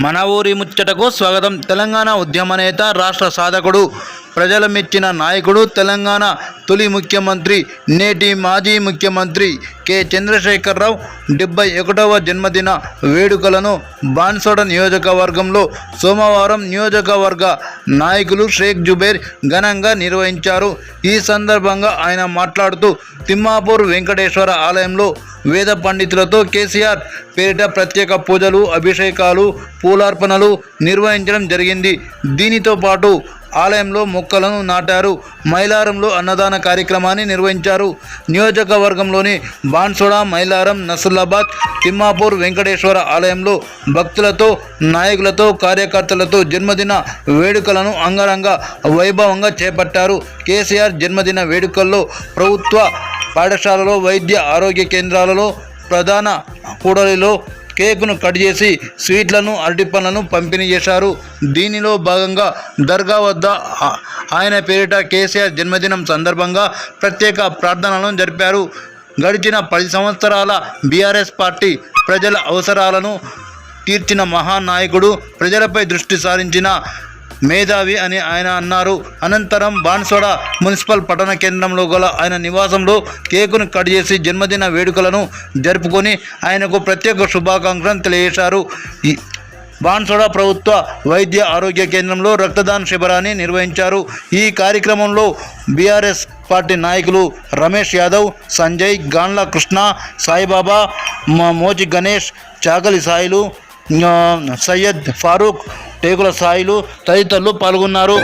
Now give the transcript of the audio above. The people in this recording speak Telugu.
మన ఊరి ముచ్చటకు స్వాగతం. తెలంగాణ ఉద్యమ నేత రాష్ట్ర సాధకుడు ప్రజల మెచ్చిన నాయకుడు తెలంగాణ తొలి ముఖ్యమంత్రి నేటి మాజీ ముఖ్యమంత్రి కె. చంద్రశేఖరరావు డెబ్బై ఒకటవ జన్మదిన వేడుకలను బాన్సోడ నియోజకవర్గంలో సోమవారం నియోజకవర్గ నాయకులు షేక్ జుబేర్ ఘనంగా నిర్వహించారు. ఈ సందర్భంగా ఆయన మాట్లాడుతూ తిమ్మాపూర్ వెంకటేశ్వర ఆలయంలో వేద పండితులతో కేసీఆర్ పేరిట ప్రత్యేక పూజలు అభిషేకాలు పూలార్పణలు నిర్వహించడం జరిగింది. దీనితో పాటు ఆలయంలో మొక్కలను నాటారు. మైలారంలో అన్నదాన కార్యక్రమాన్ని నిర్వహించారు. నియోజకవర్గంలోని బాన్సోడా మైలారం నసుల్లాబాద్ తిమ్మాపూర్ వెంకటేశ్వర ఆలయంలో భక్తులతో నాయకులతో కార్యకర్తలతో జన్మదిన వేడుకలను అంగరంగ వైభవంగా చేపట్టారు. కేసీఆర్ జన్మదిన వేడుకల్లో ప్రభుత్వ పాఠశాలలో వైద్య ఆరోగ్య కేంద్రాలలో ప్రధాన కూడలిలో కేకును కట్ చేసి స్వీట్లను అరటిపండ్లను పంపిణీ చేశారు. దీనిలో భాగంగా దర్గా వద్ద ఆయన పేరిట కేసీఆర్ జన్మదినం సందర్భంగా ప్రత్యేక ప్రార్థనలను జరిపారు. గడిచిన పది సంవత్సరాల బీఆర్ఎస్ పార్టీ ప్రజల అవసరాలను తీర్చిన మహానాయకుడు ప్రజలపై దృష్టి సారించిన మేధావి అని ఆయన అన్నారు. అనంతరం బాన్సోడ మున్సిపల్ పట్టణ కేంద్రంలో గల ఆయన నివాసంలో కేకును కట్ చేసి జన్మదిన వేడుకలను జరుపుకొని ఆయనకు ప్రత్యేక శుభాకాంక్షలను తెలియజేశారు. బాన్సోడ ప్రభుత్వ వైద్య ఆరోగ్య కేంద్రంలో రక్తదాన శిబిరాన్ని నిర్వహించారు. ఈ కార్యక్రమంలో బీఆర్ఎస్ పార్టీ నాయకులు రమేష్ యాదవ్ సంజయ్ గాన్ల కృష్ణ సాయిబాబా మోజి గణేష్ చాకలి సాయిలు సయ్యద్ ఫారూక్ టేకుల సాయిలు తదితరులు పాల్గొన్నారు.